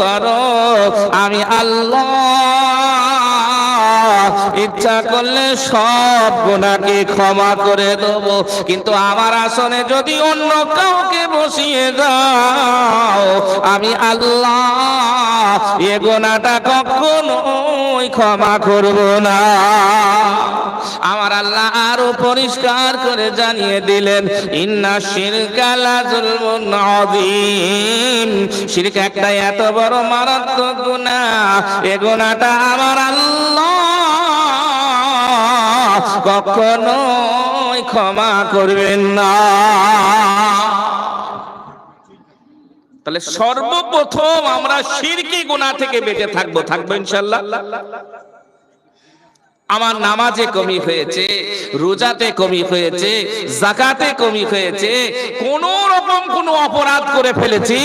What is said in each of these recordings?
করো। আমি আল্লাহ ইচ্ছা করলে সব গুণাকে ক্ষমা করে দেব। কিন্তু আমার আসনে যদি অন্য কাউকে বসিয়ে দাও, আমি আল্লাহ এ গোনাটা কখনোই ক্ষমা করব না। আমার আল্লাহ আরও পরিষ্কার করে জানিয়ে দিলেন, ইন্না শিরকালা জুলমুন আযীম। শিরক একটা এত বড় মারাত্মক গুনাহ। এ গুনাহটা আমার আল্লাহ কখনোই ক্ষমা করবেন না। তাহলে সর্বপ্রথম আমরা শিরকি গুনাহ থেকে বেঁচে থাকব থাকব ইনশাআল্লাহ। আমার নামাজে কমি হয়েছে, রোজাতে কমি হয়েছে, জাকাতে কমি হয়েছে কোন রকম কোন অপরাধ করে ফেলেছি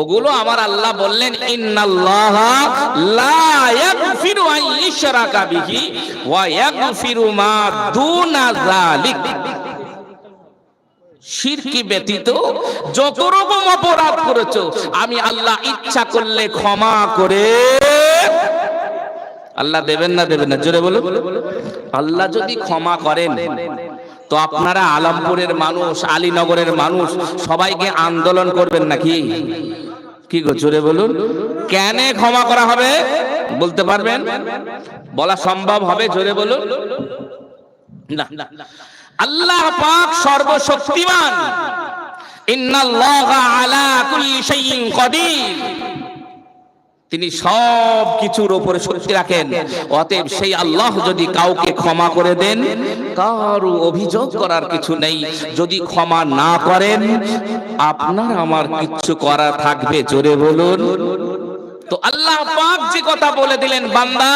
ওগুলো আমার আল্লাহ বললেন শিরকি ব্যতীত যত রকম অপরাধ করেছ, আমি আল্লাহ ইচ্ছা করলে ক্ষমা করে আল্লাহ দেবেন না দেবেন না? জোরে বলো আল্লাহ যদি ক্ষমা করেন, তো আপনারা আলমপুরের মানুষ, আলীনগরের মানুষ সবাইকে আন্দোলন করবেন নাকি? কি গো, জোরে বলুন? কেন ক্ষমা করা হবে? বলতে পারবেন? বলা সম্ভব হবে, জোরে বলুন। না আল্লাহ পাক সর্বশক্তিমান। ইন্নাল্লাহা আলা কুল্লি শাইইন কাদির। তিনি সব কিছুর উপরে শক্তি রাখেন। অতএব সেই আল্লাহ যদি কাউকে ক্ষমা করে দেন, কারও অভিযোগ করার কিছু নেই। যদি ক্ষমা না করেন, আপনার আমার কিচ্ছু করা থাকবে। জোরে বলুন। তো আল্লাহ পাক যে কথা বলে দিলেন, বান্দা,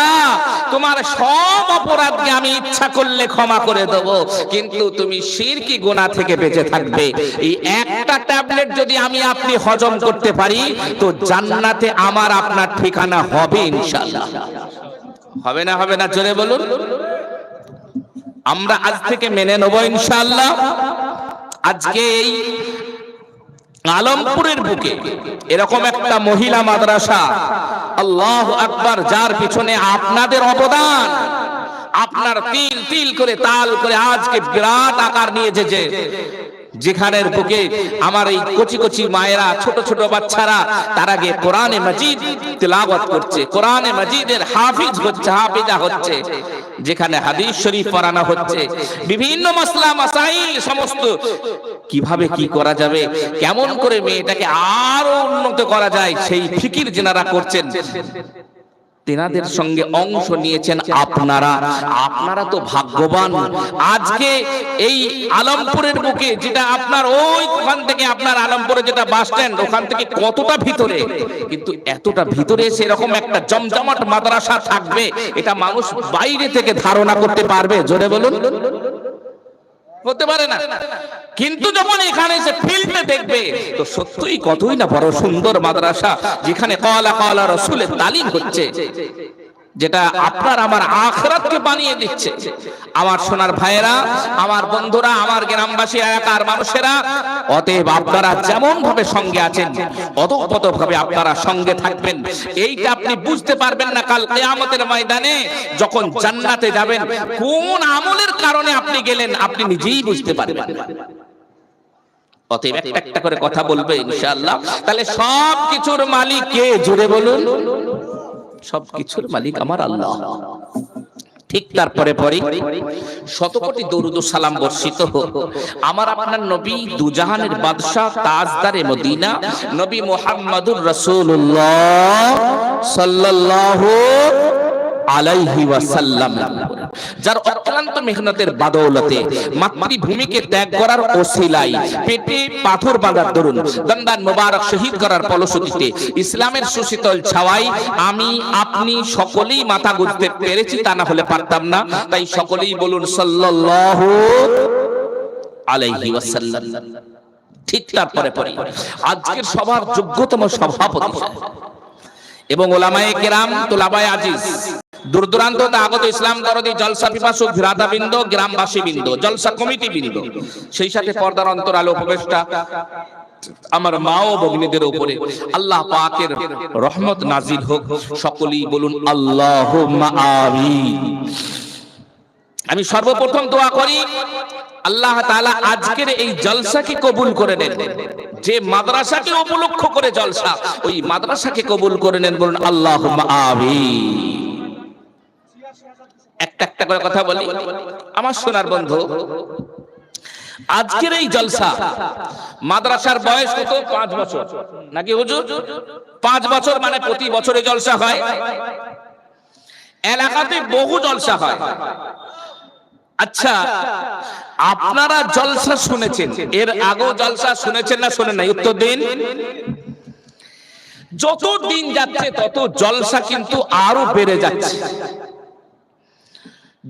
তোমার সব অপরাধকে আমি ইচ্ছা করলে ক্ষমা করে দেব, কিন্তু তুমি শিরকি গোনা থেকে বেঁচে থাকবে। এই একটা ট্যাবলেট যদি আমি আপনি হজম করতে পারি, তো জান্নাতে আমার আপনার ঠিকানা হবে ইনশাআল্লাহ। হবে না হবে না, জোরে বলুন। আমরা আজ থেকে মেনে নেব ইনশাআল্লাহ। আজকে এই আলমপুরের বুকে এরকম একটা মহিলা মাদ্রাসা, আল্লাহ আকবার, যার পিছনে আপনাদের অবদান। আপনার তিল তিল করে তাল করে আজকে বিরাট আকার নিয়েছে যে যেখানের বুকে আমার এই কচি কচি মায়েরা, ছোট ছোট বাচ্চারা, তার আগে কোরআনে মজিদ তেলাওয়াত করছে। কোরআনে মজিদের হাফিজ হচ্ছে, হাফিজা হচ্ছে, যেখানে হাদিস শরীফ পড়ানো হচ্ছে। বিভিন্ন মাসলা, মাসাইল সমস্ত। কীভাবে কি করা যাবে? কেমন করে মেয়েটাকে আরও উন্নত করা যায়? সেই ফিকির যেনারা করছেন। তেনাদের সঙ্গে অংশ নিয়েছেন আপনারা। আপনারা। তো ভাগ্যবান। আজকে এই আলমপুরের বুকে যেটা আপনার ওই ওখান থেকে আপনার আলমপুরে যেটা বাস স্ট্যান্ড ওখান থেকে কতটা ভিতরে? কিন্তু এতটা ভিতরে সেরকম একটা জমজমাট মাদ্রাসা থাকবে। এটা মানুষ বাইরে থেকে ধারণা করতে পারবে। জোরে বলুন। হতে পারে না। কিন্তু যখন এখানে এসে ফিল্ডে দেখবে তো সত্যই কতই না বড় সুন্দর মাদ্রাসা, যেখানে কলা কলা রসুলের তালিম হচ্ছে, যেটা আপনার আমার আখরাতকে বানিয়ে দিচ্ছে। আমার সোনার ভাইয়েরা, আমার বন্ধুরা, আমার গ্রামবাসী, এলাকার মানুষেরা, অতএব আপনারা যেমন ভাবে সঙ্গে আছেন অতপত ভাবে আপনারা সঙ্গে থাকবেন। এইটা আপনি বুঝতে পারবেন না কাল কেয়ামতের ময়দানে, যখন জান্নাতে যাবেন, কোন আমলের কারণে আপনি গেলেন, আপনি নিজেই বুঝতে পারবেন অতএব একটা একটা করে কথা বলবে ইনশাআল্লাহ। তাহলে সব কিছুর মালিক কে? জুড়ে বলুন। সব কিছুর মালিক আমার আল্লাহ। ঠিক তারপরে পরে শত কোটি দরুদ ও সালাম বর্ষিত হোক। আমার আপনার নবী দুজাহানের বাদশাহ তাজদারে মদিনা। নবী মোহাম্মদুর রাসূলুল্লাহ সাল্লাল্লাহু আলাইহি ওয়াসাল্লাম, যার অক্লান্ত মেহনতের বাদৌলতে মাতৃভূমিকে ত্যাগ করার ওসিলাই পেটে পাথর বাঁধার দরুন দন্দান মোবারক শহীদ করার ফলশ্রুতিতে ইসলামের সুশীতল ছাওয়াই আমি, আপনি সকলেই মাথা গুঁজতে পেরেছি, তা না হলে পারতাম না। তাই সকলেই বলুন, সাল্লাল্লাহু আলাইহি ওয়াসাল্লাম। ঠিক তারপরে পরে। আজকের সবার যোগ্যতম সভাপতি। এবং ওলামায়ে কেরাম, তোলাবায় আজিজ। দূর দূরান্ত আগত ইসলাম দরদি জলসা পিপাসু ভ্রাতা বৃন্দ গ্রামবাসী বৃন্দ জলসা কমিটি বৃন্দ সেই সাথে পর্দার অন্তর আলো উপবেষ্টা আমার মা ও ভগ্নীদের উপরে আল্লাহ পাকের রহমত নাজিল হোক। সকলেই বলুন আল্লাহ আমি সর্বপ্রথম দোয়া করি, আল্লাহ তাআলা আজকের এই জলসাকে কবুল করে নেন। যে মাদ্রাসাকে উপলক্ষ করে জলসা, ওই মাদ্রাসাকে কবুল করে নেন বলুন আল্লাহ আমিন। একটা করে কথা বলি। আমার সোনার বন্ধু, আজকের এই জলসা মাদ্রাসার বয়স কত? পাঁচ বছর। নাকি হুজুর? পাঁচ বছর মানে প্রতি বছরে জলসা হয়। এলাকাতে বহু জলসা হয়। আচ্ছা আপনারা জলসা শুনেছেন? এর আগেও জলসা শুনেছেন না শুনেন নাই? উত্তর দিন। যত দিন যাচ্ছে, তত জলসা কিন্তু আরও বেড়ে যাচ্ছে।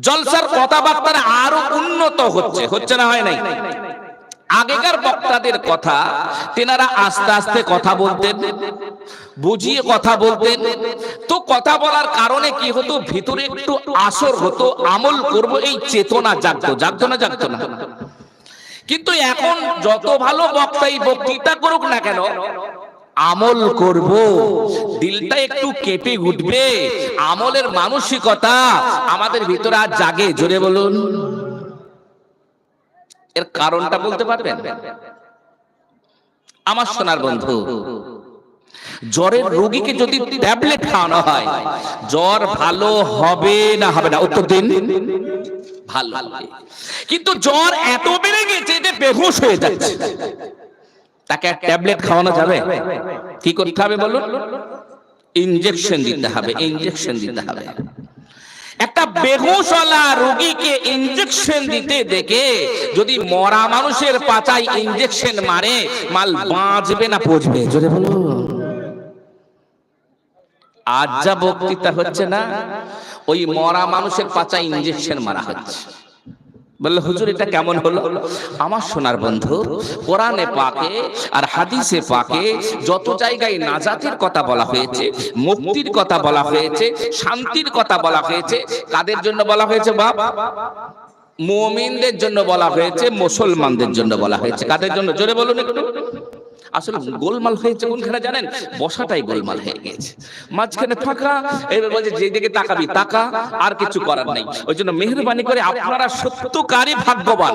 জলসার কথাবার্তা আরও উন্নত হচ্ছে হচ্ছে না হয় নাই? আগেকার বক্তাদের কথা, তেনারা আস্তে আস্তে কথা বলতেন, বুঝিয়ে কথা বলতেন। তো কথা বলার কারণে কি হতো? ভিতরে একটু আসর হতো, আমল করব, এই চেতনা জাগতো জাগতো না জাগতো না? কিন্তু এখন যত ভালো বক্তাই বক্তৃতা করুক না কেন আমল করব। দিলটা একটু কেঁপে উঠবে। আমলের মানসিকতা আমাদের ভিতরে আজ জাগে। জোরে বলুন। এর কারণটা বলতে পারবেন? আমার সোনার বন্ধু, জ্বরের রোগীকে যদি ট্যাবলেট খাওয়ানো হয়, জ্বর ভালো হবে না হবে না? উত্তর দিন। ভালো। কিন্তু জ্বর এত বেড়ে গেছে যে বেহুশ হয়ে যাচ্ছে। তাকে ট্যাবলেট খাওয়ানো যাবে? কি করতে হবে বলুন? ইনজেকশন দিতে হবে ইনজেকশন দিতে হবে। একটা বেহুশওয়ালা রোগীকে ইনজেকশন দিতে দেখে যদি মরা মানুষের পাচায় ইনজেকশন মারে মাল বাঁচবে না পচবে। জোরে বলো আজ যা বক্তৃতা হচ্ছে না ওই মরা মানুষের পাচায় ইনজেকশন মারা হচ্ছে। বলল, হুজুর, এটা কেমন হলো? আমার সোনার বন্ধু, কোরআনে পাকে আর হাদিসে পাকে যত জায়গায় নাজাতের কথা বলা হয়েছে, মুক্তির কথা বলা হয়েছে, শান্তির কথা বলা হয়েছে, কাদের জন্য বলা হয়েছে বাপ? মুমিনদের জন্য বলা হয়েছে, মুসলমানদের জন্য বলা হয়েছে, কাদের জন্য? জোরে বলুন একটু। আসলে গোলমাল হয়েছে কোনখানে জানেন? বসাটাই গোলমাল হয়ে গেছে। মাঝখানে থাকা এবার বলছে যেদিকে তাকাবি তাকা। আর কিছু করার নাই। ওই জন্য মেহরবানি করে আপনারা সত্যকারী ভাগ্যবান।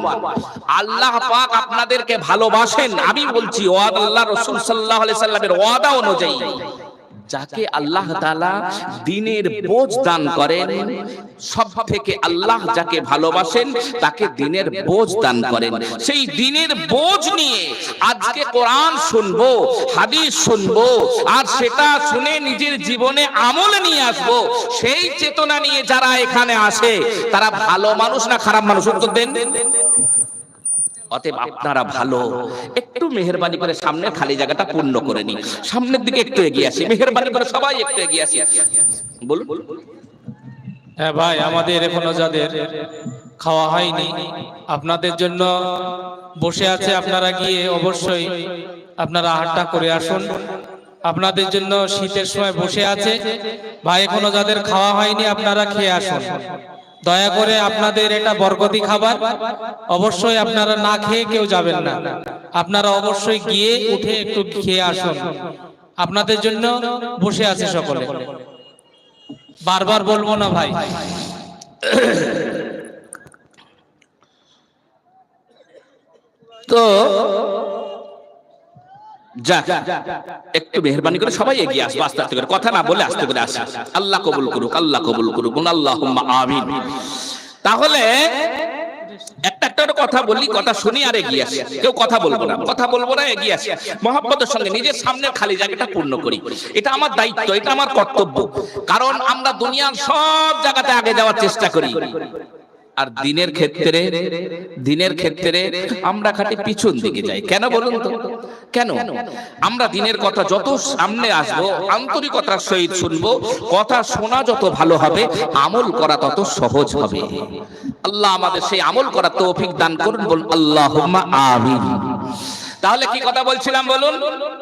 আল্লাহ পাক আপনাদেরকে ভালোবাসেন। আমি বলছি ওয়াদ আল্লাহ রসুল সাল্লাহ সাল্লামের ওয়াদা অনুযায়ী। যাকে আল্লাহ তালা দিনের বোঝ দান করেন সব থেকে আল্লাহ যাকে ভালোবাসেন তাকে দিনের বোঝ দান করেন। সেই দিনের বোঝ নিয়ে আজকে কোরআন শুনব হাদিস শুনব আর সেটা শুনে নিজের জীবনে আমল নিয়ে আসব। সেই চেতনা নিয়ে যারা এখানে আসে তারা ভালো মানুষ না খারাপ মানুষ উত্তর দেন। অতএব আপনারা ভালো একটু মেহরবানি করে সামনে খালি জায়গাটা পূর্ণ করে নিন। সামনের দিকে একটু এগিয়ে আসি। মেহরবানি করে সবাই একটু এগিয়ে আসি। বলুন। হ্যাঁ ভাই আমাদের এখনও যাদের খাওয়া হয়নি আপনাদের জন্য বসে আছে আপনারা গিয়ে অবশ্যই আপনারা আহারটা করে আসুন। আপনাদের জন্য শীতের সময় বসে আছে। ভাই এখনও যাদের খাওয়া হয়নি আপনারা খেয়ে আসুন। দয়া করে আপনাদের এটা বরকতি খাবার। অবশ্যই আপনারা না খেয়ে কেউ যাবেন না। আপনারা অবশ্যই গিয়ে উঠে একটু খেয়ে আসুন। আপনাদের জন্য বসে আছে সকলে। বারবার বলব না ভাই। তো একটু মেহরবানি করে সবাই এগিয়ে আসব, আস্তে আস্তে করে। কথা না বলে আস্তে করে আল্লাহ কবুল করুক, আল্লাহ কবুল করুক আল্লাহ আমিন। তাহলে একটা একটা কথা বলি, কথা শুনি আর এগিয়ে আসি। কেউ কথা বলব না। কথা বলব না, এগিয়ে আসি। মহাব্বতের সঙ্গে নিজের সামনে খালি জায়গাটা পূর্ণ করি। এটা আমার দায়িত্ব, এটা আমার কর্তব্য। কারণ আমরা দুনিয়ার সব জায়গাতে আগে যাওয়ার চেষ্টা করি। আর দিনের ক্ষেত্রে দিনের ক্ষেত্রে আমরা খাটি পিছন দিকে যাই। কেন বলুন তো? কেন? আমরা দিনের কথা যত সামনে আসব আন্তরিকতার সহিত শুনব কথা শোনা যত ভালো হবে আমল করা তত সহজ হবে। আল্লাহ আমাদের সেই আমল করা তৌফিক দান করুন বলুন আল্লাহ আমিন। তাহলে কি কথা বলছিলাম বলুন?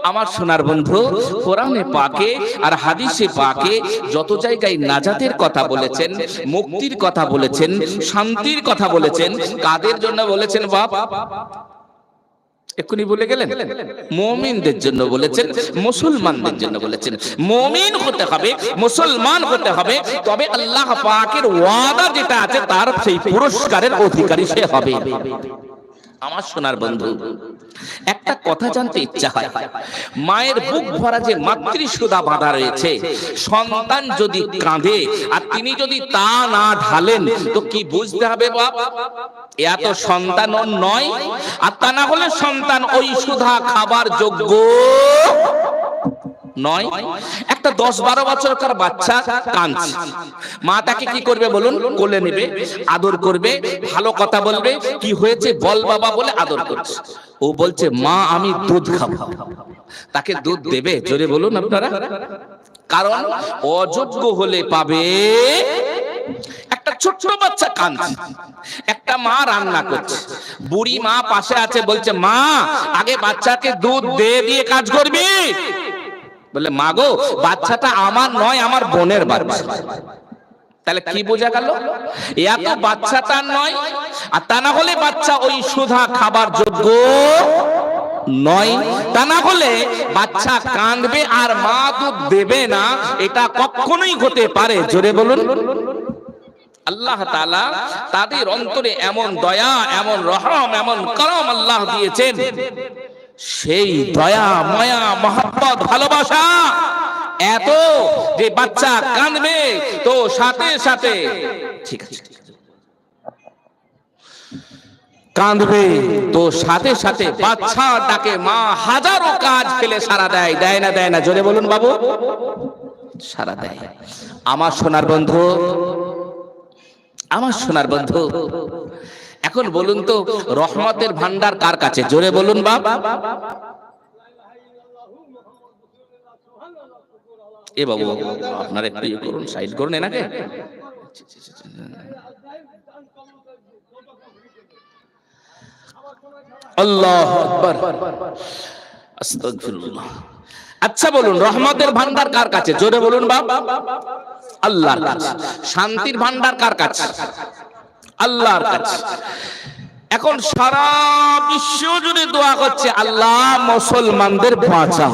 আমার সোনার বন্ধু, কোরআনে পাকে আর হাদিসে পাকে যত জায়গায় নাজাতের কথা বলেছেন, মুক্তির কথা বলেছেন, শান্তির কথা বলেছেন, কাদের জন্য বলেছেন বাপ? এক্ষুনি বলে গেলেন? মমিনদের জন্য বলেছেন, মুসলমানদের জন্য বলেছেন। মমিন হতে হবে, মুসলমান হতে হবে, তবে আল্লাহ পাকের ওয়াদা যেটা আছে তার সেই পুরস্কারের অধিকারী সে হবে। আমার সোনার বন্ধু। একটা কথা জানতে ইচ্ছা হয়। মায়ের বুক ভরা যে মাতৃ সুদা বাঁধা রয়েছে, সন্তান যদি কাঁদে আর তিনি যদি তা না ঢালেন, তো কি বুঝতে হবে বাপ? এত সন্তান নয়, আর তা না হলে সন্তান ওই সুধা খাবার যোগ্য নয়, একটা দশ বারো বছরকার বাচ্চা কাঁদছে। মা তাকে কি করবে বলুন? কোলে নেবে, আদর করবে, ভালো কথা বলবে, কি হয়েছে বল বাবা বলে আদর করছে। ও বলছে, মা, আমি দুধ খাব। তাকে দুধ দেবে? জোরে বলুন আপনারা। কারণ অযোগ্য হলে পাবে একটা ছোট্ট বাচ্চা কাঁদছে। একটা মা রান্না করছে। বুড়ি মা পাশে আছে, বলছে, মা, আগে বাচ্চাকে দুধ দে, দিয়ে কাজ করবি। বলে মাগো, বাচ্চাটা আমার নয়, আমার বোনের বাচ্চা। তাহলে কি বোঝা গেল? এত বাচ্চা তার নয়, আর তা না হলে বাচ্চা ওই সুধা খাবার যোগ্য নয়। তা না হলে বাচ্চা কাঁদবে আর মা দুধ দেবে না, এটা কখনোই হতে পারে। জোরে বলুন। আল্লাহ তাআলা তাদের অন্তরে এমন দয়া, এমন রহম, এমন করম আল্লাহ দিয়েছেন। সেই দয়া, মায়া, মহব্বত, ভালোবাসা এত যে বাচ্চা কাঁদবে, তো সাথে সাথে ঠিক আছে। কাঁদবে, তো সাথে সাথে বাচ্চা ডাকে মা হাজারো কাজ ফেলে সারা দেয়। দেয় না দেয় না, জোরে বলুন বাবু। সারা দেয়। আমার সোনার বন্ধু, আমার সোনার বন্ধু, এখন বলুন তো রহমতের ভান্ডার কার কাছে? জোরে বলুন বাপ। এ বাবু আপনার একটু ইয়ে করুন সাইড করুন এনাকে। আচ্ছা বলুন, রহমতের ভান্ডার কার কাছে? জোরে বলুন, বাপ। আল্লাহর কাছে। শান্তির ভান্ডার কার কাছে? আল্লাহর কাছে। এখন সারা বিশ্ব জুড়ে দোয়া করছে, আল্লাহ মুসলমানদের বাঁচাও।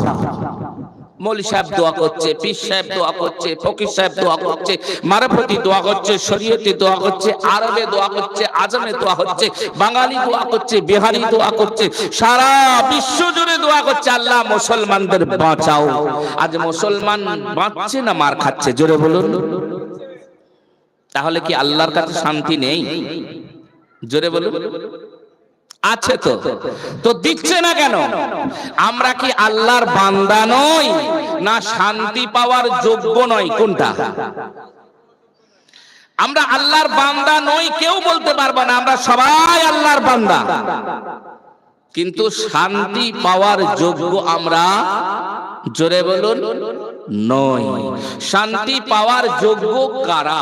মৌলি সাহেব দোয়া করছে পীর সাহেব দোয়া করছে ফকির সাহেব দোয়া করছে মারাফতি দোয়া করছে শরীয়তি দোয়া করছে আরবে দোয়া করছে আজমে দোয়া হচ্ছে বাঙালি দোয়া করছে বিহারি দোয়া করছে সারা বিশ্ব জুড়ে দোয়া করছে আল্লাহ মুসলমানদের বাঁচাও আজ মুসলমান বাঁচছে না মার খাচ্ছে জোরে বলুন তাহলে কি আল্লাহর কাছে শান্তি নেই জোরে বলুন আছে তো? তো দিচ্ছে না কেন? আমরা কি আল্লাহর বান্দা নই? না শান্তি পাওয়ার যোগ্য নয় কোনটা? আমরা আল্লাহর বান্দা নই, কেউ বলতে পারব না। আমরা সবাই আল্লাহর বান্দা। কিন্তু শান্তি পাওয়ার যোগ্য আমরা, জোরে বলুন, নই। শান্তি পাওয়ার যোগ্য কারা?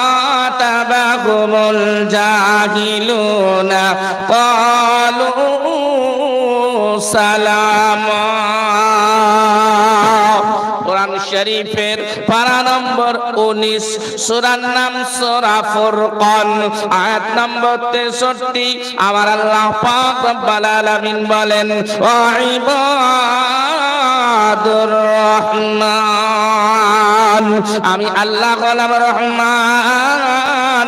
خاطبهم الجاهلون قالوا سلاما কোরআন শরীফের পারা নম্বর উনিশ সুরার নাম সুরা ফুরকান আয়াত নম্বর তেষট্টি আমার আল্লাহ পাক রব্বাল আলামিন বলেন ওয়া ইবাদুর রহমান আমি আল্লাহ গোলাম রহমান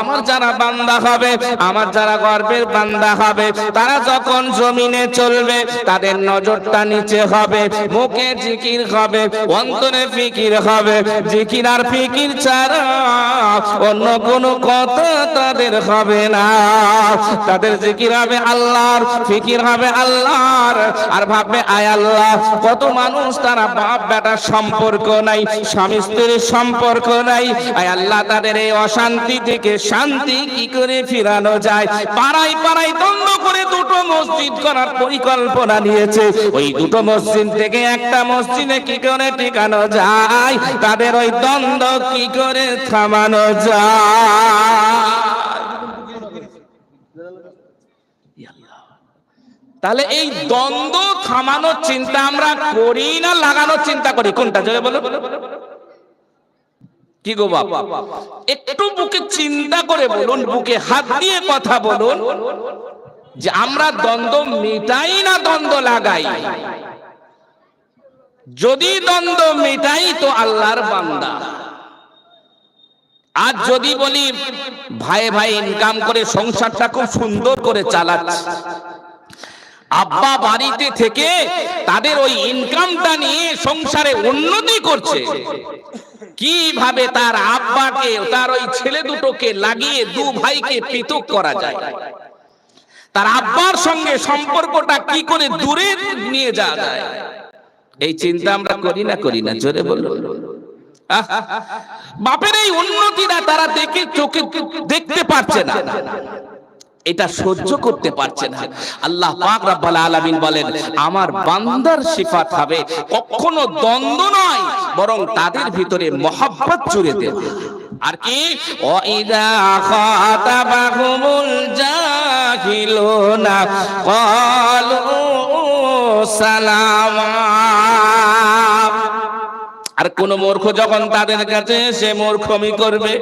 আমার যারা বান্দা হবে, আমার যারা গর্বের বান্দা হবে, তারা যখন জমিনে চলবে, তাদের নজরটা নিচে হবে, মুখে জিকির হবে, অন্তরে ফিকির হবে। জিকির আর ফিকির ছাড়া অন্য কোনো কথা তাদের হবে না। তাদের জিকির হবে আল্লাহর, ফিকির হবে আল্লাহর, আর ভাববে, আয় আল্লাহ, কত মানুষ তারা বাপ বেটার সম্পর্ক নাই, স্বামী স্ত্রীর সম্পর্ক নাই। আয় আল্লাহ, তাদের এই অশান্তি থেকে শান্তি কি করে ফিরানো যায়? পাড়ায় পাড়ায় দ্বন্দ্ব করে দুটো মসজিদ করার পরিকল্পনা নিয়েছে। ওই দুটো মসজিদ থেকে একটা মসজিদে কি করে টিকানো যায়? তাদের ওই দ্বন্দ্ব কি করে থামানো যায়? তাহলে এই দ্বন্দ্ব থামানোর চিন্তা আমরা করি না, লাগানোর চিন্তা করি? কোনটা? জোরে বলো কি গো বাবা একটু বুকে চিন্তা করে বলুন, বুকে হাত দিয়ে কথা বলুন, যে আমরা দ্বন্দ্ব মেটাই না দ্বন্দ্ব লাগাই। যদি দ্বন্দ্ব মেটাই তো আল্লাহর বান্দা। আজ যদি বলি, ভাই ভাই ইনকাম করে সংসারটা খুব সুন্দর করে চালাচ্ছে। আব্বা বাড়িতে থেকে তাদের ওই ইনকামটা নিয়ে সংসারে উন্নতি করছে। কীভাবে তার আব্বাকে, তার ওই ছেলে দুটোকে লাগিয়ে দু ভাইকে পৃথক করা যায়? তার আব্বার সঙ্গে সম্পর্কটা কি করে দূরে নিয়ে যাওয়া যায়? এই চিন্তা আমরা করি না করি না, জোরে বলো বাপের এই উন্নতিটা তারা দেখে, চোখে দেখতে পারছে না। এটা সহ্য করতে পারছে না। আল্লাহ পাক রব্বুল আলামিন বলেন আমার বান্দার সিফাত হবে কখনো দ্বন্দ্ব নয় বরং তাদের ভিতরে মহাব্বত জুড়ে দেওয়া আর কি? ওয়াইদা খাতাবাহুমুল জাহিলুনা ক্বালু সালামা আর কোন মূর্খ যখন তাদের কাছে সে মূর্খমি করবে,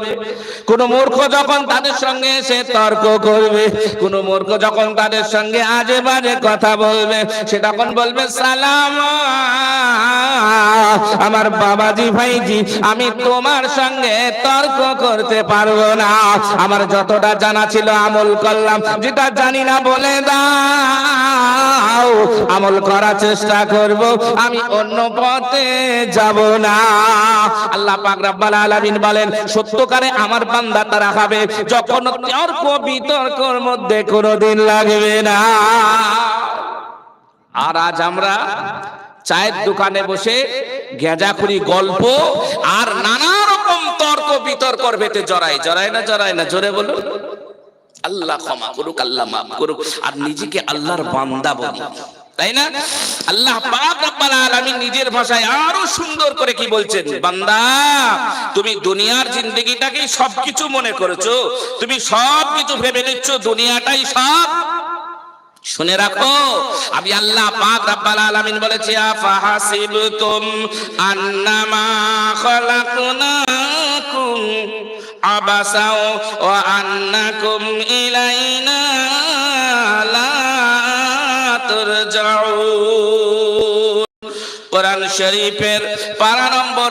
কোন মূর্খ যখন তাদের সঙ্গে সে তর্ক করবে, কোন মূর্খ যখন তাদের সঙ্গে আজে বাজে কথা বলবে, সে তখন বলবে, সালাম, আমার বাবাজি ভাইজি, আমি তোমার সঙ্গে তর্ক করতে পারব না। আমার যতটা জানা ছিল আমল করলাম, যেটা জানি না বলে দাও, আমল করার চেষ্টা করব, আমি অন্য পথে যাব না। আল্লাহ পাক রব্বুল আলামিন বলেন, সত্যকারে আমার বান্দা তারা হবে যখন তর্ক বিতর্কর মধ্যে কোনোদিন লাগবে না। আর আজ আমরা চায়ের দোকানে বসে গেজাখুরি গল্প আর নানা রকম তর্ক বিতর্কর ভেতরে জড়াই। জড়াই না জড়াই না, জোরে বলুন। আল্লাহ ক্ষমা করুক, আল্লাহ মাফ করুক। আর নিজেকে আল্লাহর বান্দা বলি। তাই না? আল্লাহ পাক রব্বুল আলামিন নিজের ভাষায় আরও সুন্দর করে কি বলছেন? বান্দা, তুমি দুনিয়ার জিন্দগিটাকে সবকিছু মনে করেছ, তুমি সবকিছু ভেবে নিচ্ছ, দুনিয়াটাই সব। শুনে রাখো, আমি আল্লাহ পাক রব্বুল আলামিন বলেছি, আফাহাসিবতুম আন্নামা খালাকনাকুম আবাসাও ওয়া আন্নাকুম ইলাইনা কোরআন শরীফের পারা নম্বর